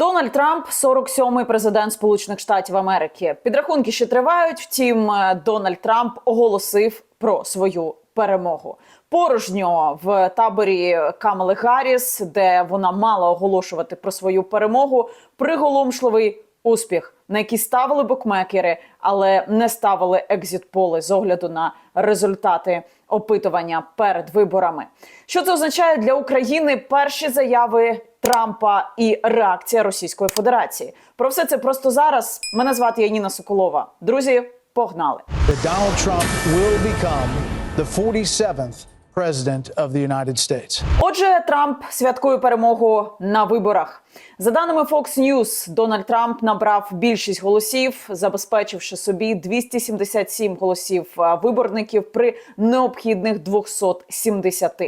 Дональд Трамп 47-й президент Сполучених Штатів Америки. Підрахунки ще тривають. Втім, е, Дональд Трамп оголосив про свою перемогу. Порожньо в таборі Камали Гарріс, де вона мала оголошувати про свою перемогу, приголомшливий успіх, на який ставили букмекери, але не ставили екзит-поли з огляду на результати опитування перед виборами. Що це означає для України? Перші заяви Трампа і реакція Російської Федерації. Про все це просто зараз. Мене звати Яніна Соколова. Друзі, погнали! that Donald Trump will become the 47th president of the United States. Отже, Трамп святкує перемогу на виборах. За даними Fox News, Дональд Трамп набрав більшість голосів, забезпечивши собі 277 голосів виборників при необхідних 270.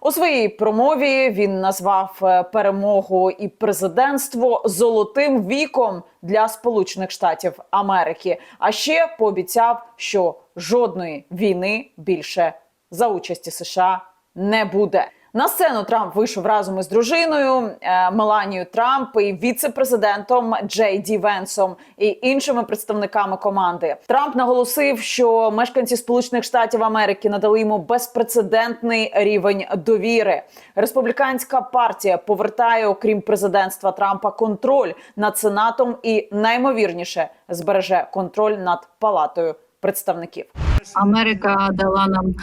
У своїй промові він назвав е, перемогу і президентство золотим віком для Сполучених Штатів Америки. А ще пообіцяв, що жодної війни більше за участі США не буде. На сцену Трамп вийшов разом із дружиною е, Меланією Трамп і віце-президентом Джей Ді Венсом і іншими представниками команди. Трамп наголосив, що мешканці Сполучених Штатів Америки надали йому безпрецедентний рівень довіри. Республіканська партія повертає, окрім президентства Трампа, контроль над сенатом і наймовірніше збереже контроль над палатою представників. Америка дала нам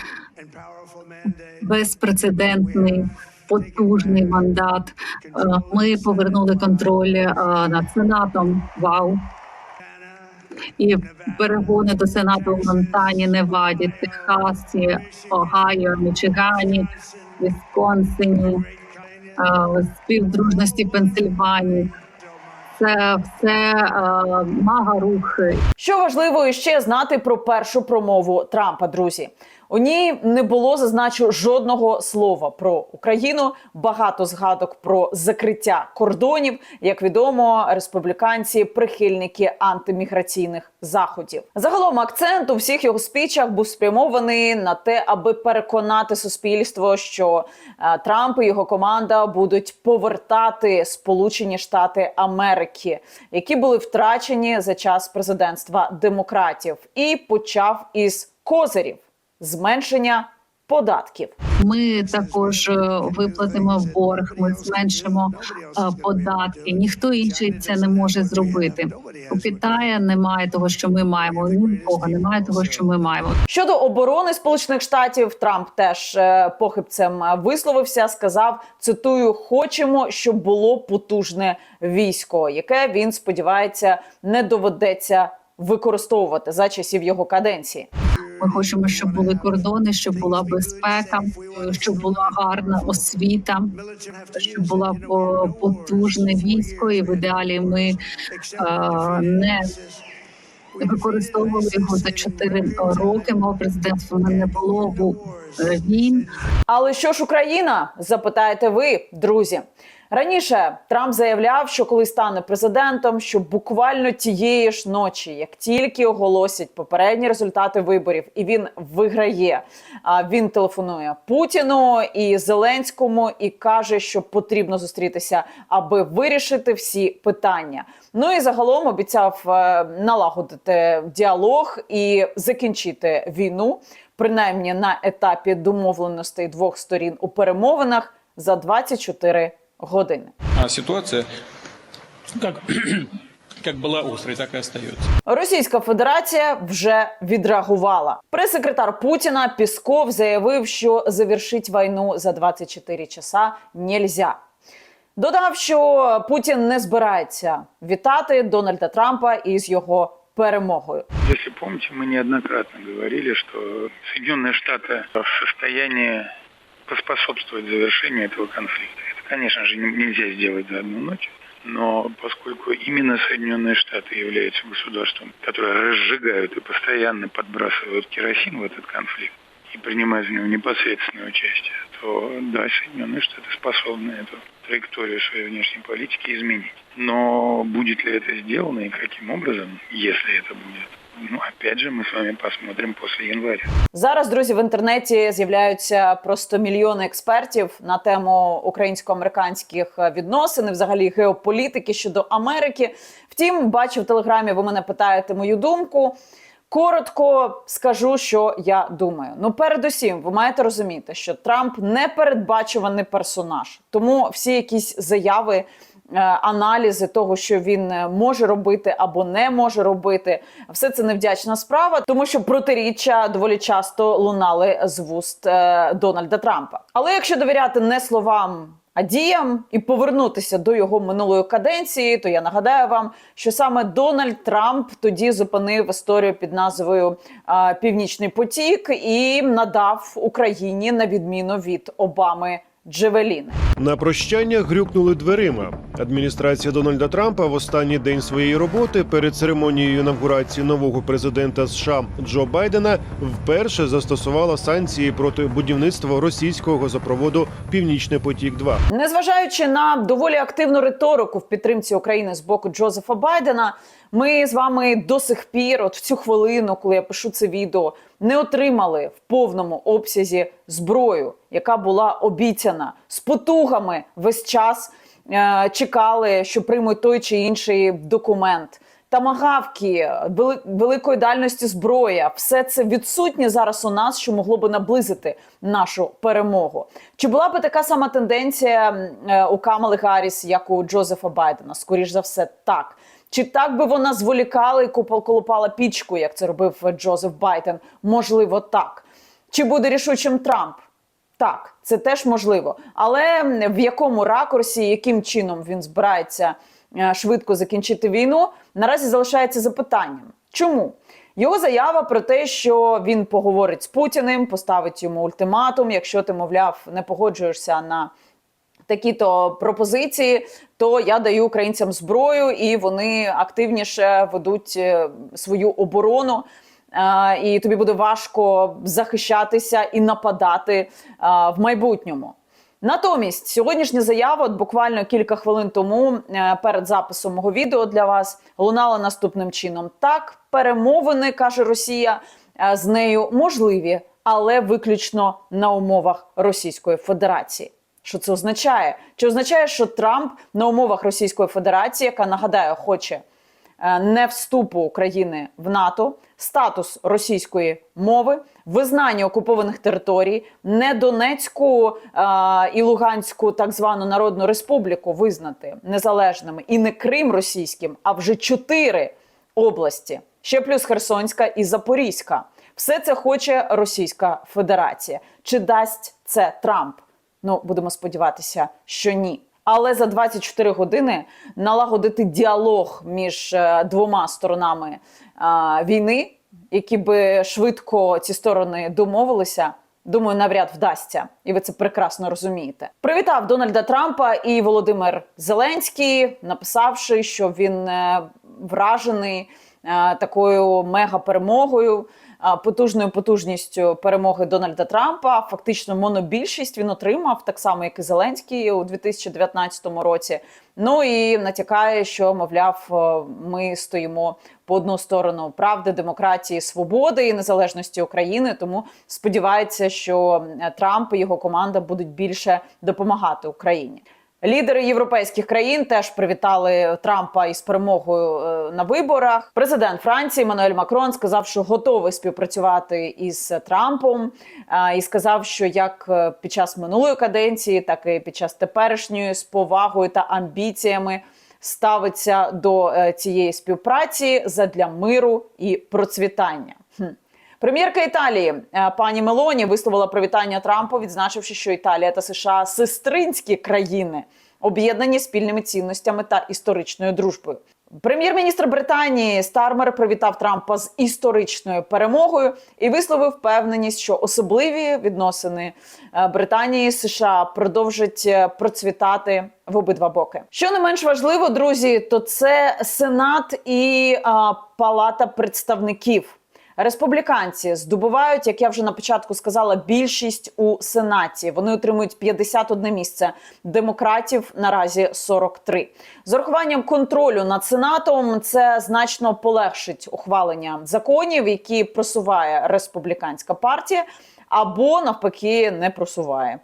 безпрецедентний потужний мандат. Е, Ми повернули контроль е, над сенатом. Вау! І перегони до сенату в Монтані, Неваді, Техасі, Огайо, Мічигані, Вісконсині, е, співдружності Пенсильванії. Це все мага рухи Що важливо ще знати про першу промову Трампа, друзі. У ній не було зазначу жодного слова про Україну. Багато згадок про закриття кордонів. Як відомо, республіканці прихильники антиміграційних заходів. Загалом акцент у всіх його спічах був спрямований на те, аби переконати суспільство, що е, Трамп і його команда будуть повертати Сполучені Штати Америки, які були втрачені за час президентства демократів, і почав із козирів зменшення податків. Ми також е, виплатимо борг. Ми зменшимо е, податки. Ніхто інший це не може зробити. У Китаю немає того, що ми маємо. Ні у кого немає того, що ми маємо. Щодо оборони Сполучених Штатів, Трамп теж е, похибцем висловився. Сказав: цитую: хочемо, щоб було потужне військо, яке він сподівається не доведеться використовувати за часів його каденції. Ми хочемо, щоб були кордони, щоб була безпека, щоб була гарна освіта, щоб була потужне військо, і в ідеалі ми е, не використовували його за чотири роки. Мого президентства не було е. Але що ж Україна? Запитаєте ви, друзі. Раніше Трамп заявляв, що коли стане президентом, що буквально тієї ж ночі, як тільки оголосять попередні результати виборів, і він виграє, а він телефонує Путіну і Зеленському і каже, що потрібно зустрітися, аби вирішити всі питання. Ну і загалом обіцяв е, налагодити діалог і закінчити війну, принаймні на етапі домовленостей двох сторін у перемовинах за 24 години. А ситуация ну, как, как была острой, так и остается. Російська Федерація вже відреагувала. Прес-секретар Путіна Пісков заявив, що завершить війну за 24 часа нельзя. Додав, що Путін не збирається вітати Дональда Трампа із його перемогою. Если помните, мы неоднократно говорили, что Соединенные Штаты в состоянии поспособствовать завершению этого конфликта. Конечно же, не- нельзя сделать за одну ночь. Но поскольку именно Соединенные Штаты являются государством, которое разжигают и постоянно подбрасывают керосин в этот конфликт и принимают в нем непосредственное участие, то да, Соединенные Штаты способны эту траекторию своей внешней политики изменить. Но будет ли это сделано и каким образом, если это будет, Ну, опять же, мы с вами посмотрим после января. Зараз, друзі, в інтернеті з'являються просто мільйони експертів на тему українсько-американських відносин, і взагалі геополітики щодо Америки. Втім, бачу в телеграмі, ви мене питаєте мою думку. Коротко скажу, що я думаю. Ну, передусім, ви маєте розуміти, що Трамп непередбачуваний персонаж, тому всі якісь заяви. Е, Аналізи того, що він е, може робити або не може робити, все це невдячна справа, тому що протиріччя доволі часто лунали з вуст е, Дональда Трампа. Але якщо довіряти не словам, а діям і повернутися до його минулої каденції, то я нагадаю вам, що саме Дональд Трамп тоді зупинив історію під назвою Північний потік і надав Україні на відміну від Обами Джевеліни. На прощання грюкнули дверима. Адміністрація Дональда Трампа в останній день своєї роботи перед церемонією інавгурації нового президента США Джо Байдена вперше застосувала санкції проти будівництва російського газопроводу Північний потік. 2 Незважаючи на доволі активну риторику в підтримці України з боку Джозефа Байдена, ми з вами до сих пір, от в цю хвилину, коли я пишу це відео, не отримали в повному обсязі зброю, яка була обіцяна з потугами весь час. е, Чекали, що приймуть той чи інший документ. Тамагавки, вели- великої дальності зброя, все це відсутнє зараз у нас, що могло би наблизити нашу перемогу. Чи була би така сама тенденція е, у Камали Гарріс, як у Джозефа Байдена? Скоріш за все, так. Чи так би вона зволікала і колупала пічку, як це робив Джозеф Байден? Можливо, так. Чи буде рішучим Трамп? Так, це теж можливо. Але в якому ракурсі, яким чином він збирається е, швидко закінчити війну, наразі залишається запитанням. Чому? Його заява про те, що він поговорить з Путіним, поставить йому ультиматум, якщо ти, мовляв, не погоджуєшся на такі-то пропозиції, то я даю українцям зброю, і вони активніше ведуть е, свою оборону. Е, І тобі буде важко захищатися і нападати е, в майбутньому. Натомість, сьогоднішня заява, от буквально кілька хвилин тому, перед записом мого відео для вас, лунала наступним чином: так, перемовини каже Росія з нею можливі, але виключно на умовах Російської Федерації. Що це означає? Чи означає, що Трамп на умовах Російської Федерації, яка нагадаю, хоче е, не вступу України в НАТО, статус російської мови, визнання окупованих територій, не Донецьку е, і Луганську так звану Народну Республіку визнати незалежними і не Крим російським, а вже чотири області, ще плюс Херсонська і Запорізька. Все це хоче Російська Федерація. Чи дасть це Трамп? Ну, будемо сподіватися, що ні. Але за 24 години налагодити діалог між е, двома сторонами е, війни, які би швидко ці сторони домовилися. Думаю, навряд вдасться, і ви це прекрасно розумієте. Привітав Дональда Трампа і Володимир Зеленський, написавши, що він е, вражений такою мега-перемогою, е, потужною потужністю перемоги Дональда Трампа. Фактично, монобільшість він отримав так само, як і Зеленський у 2019 році. Ну і натякає, що мовляв, е, ми стоїмо по одну сторону правди, демократії, свободи і незалежності України. Тому сподівається, що е, Трамп і його команда будуть більше допомагати Україні. Лідери європейських країн теж привітали Трампа із перемогою е, на виборах. Президент Франції Мануель Макрон сказав, що готовий співпрацювати із Трампом, е, і сказав, що як е, під час минулої каденції, так і під час теперішньої з повагою та амбіціями ставиться до цієї співпраці задля миру і процвітання. Прем'єрка Італії е, пані Мелоні висловила привітання Трампу, відзначивши, що Італія та США сестринські країни, об'єднані спільними цінностями та історичною дружбою. Прем'єр-міністр Британії Стармер привітав Трампа з історичною перемогою і висловив впевненість, що особливі відносини е, Британії і США продовжать е, процвітати в обидва боки. Що не менш важливо, друзі, то це Сенат і а, Палата представників. Республіканці здобувають, як я вже на початку сказала, більшість у сенаті. Вони отримують 51 місце. Демократів наразі 43. З урахуванням контролю над сенатом це значно полегшить ухвалення законів, які просуває республіканська партія, або навпаки не просуває.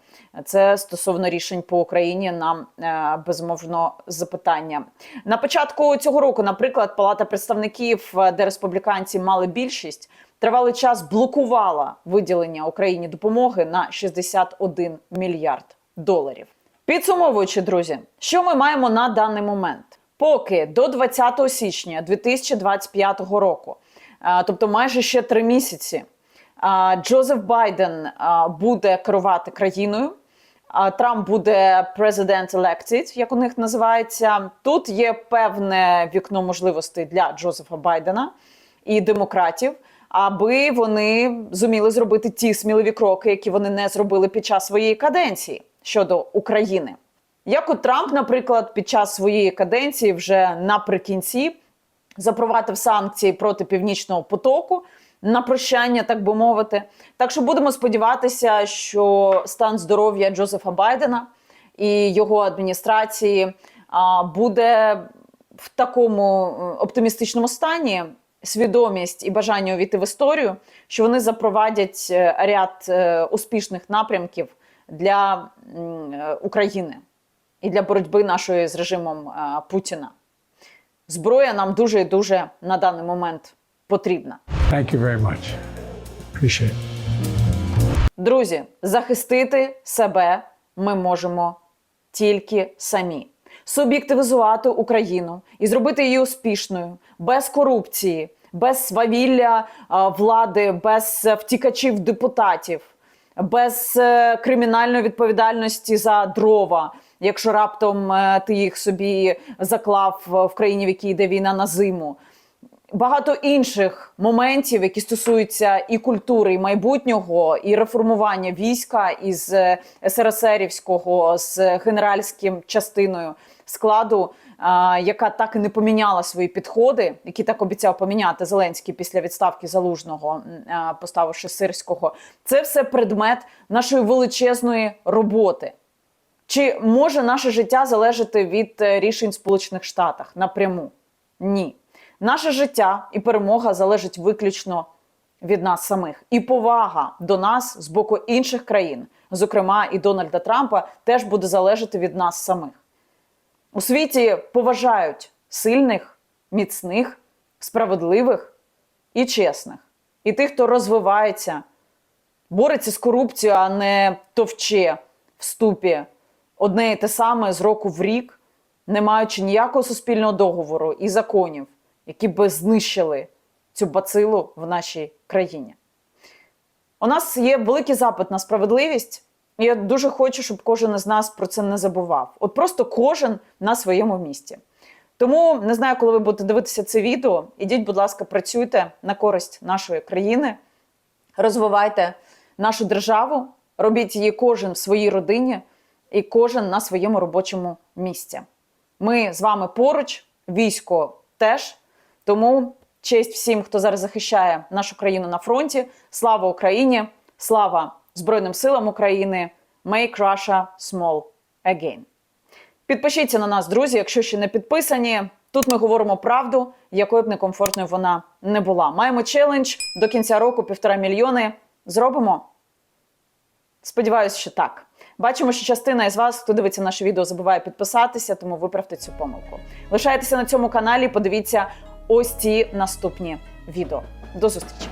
Це стосовно рішень по Україні. Нам е, безумовно запитання на початку цього року. Наприклад, Палата представників, е, де республіканці мали більшість, тривалий час блокувала виділення Україні допомоги на 61 мільярд доларів. Підсумовуючи, друзі, що ми маємо на даний момент? Поки до 20 січня 2025 року, е, тобто майже ще три місяці, Джозеф Байден буде керувати країною. Трамп буде президент elected, як у них називається. Тут є певне вікно можливостей для Джозефа Байдена і демократів, аби вони зуміли зробити ті сміливі кроки, які вони не зробили під час своєї каденції щодо України. Як от Трамп, наприклад, під час своєї каденції вже наприкінці запровадив санкції проти північного потоку на прощання, так би мовити. Так що будемо сподіватися, що стан здоров'я Джозефа Байдена і його адміністрації буде в такому е, оптимістичному стані. Свідомість і бажання увійти в історію, що вони запровадять е, ряд е, успішних напрямків для України і для боротьби нашої з режимом Путіна. Зброя нам дуже і дуже на даний момент потрібна. Thank you very much. Appreciate it. Друзі, захистити себе ми можемо тільки самі. Суб'єктивізувати Україну і зробити її успішною, без корупції, без свавілля а, влади, без е, втікачів депутатів, без е, кримінальної відповідальності за дрова, якщо раптом е, ти їх собі заклав е, в країні, в якій йде війна на зиму багато інших моментів, які стосуються і культури, і майбутнього, і реформування війська із е, СРСРівського з генеральським частиною складу, яка так і не поміняла свої підходи, які так обіцяв поміняти Зеленський після відставки залужного, поставивши сирського. Це все предмет нашої величезної роботи. Чи може наше життя залежати від е, рішень Сполучених Штатах напряму? Ні. Наше життя і перемога залежить виключно від нас самих. І повага до нас з боку інших країн, зокрема і Дональда Трампа, теж буде залежати від нас самих. У світі поважають сильних, міцних, справедливих і чесних. І тих, хто розвивається, бореться з корупцією, а не товче в ступі одне і те саме з року в рік, не маючи ніякого суспільного договору і законів, які би знищили цю бацилу в нашій країні. У нас є великий запит на справедливість, і я дуже хочу, щоб кожен із нас про це не забував. От просто кожен на своєму місці. Тому не знаю, коли ви будете дивитися це відео. Ідіть, будь ласка, працюйте на користь нашої країни, розвивайте нашу державу, робіть її кожен в своїй родині і кожен на своєму робочому місці. Ми з вами поруч, військо теж. Тому честь всім, хто зараз захищає нашу країну на фронті. Слава Україні! Слава Збройним силам України! Make Russia small again! Підпишіться на нас, друзі, якщо ще не підписані. Тут ми говоримо правду, якою б некомфортною вона не була. Маємо челендж до кінця року півтора мільйони. Зробимо? Сподіваюсь, що так. Бачимо, що частина із вас, хто дивиться наше відео, забуває підписатися, тому виправте цю помилку. Лишайтеся на цьому каналі, подивіться ось ці наступні відео. До зустрічі!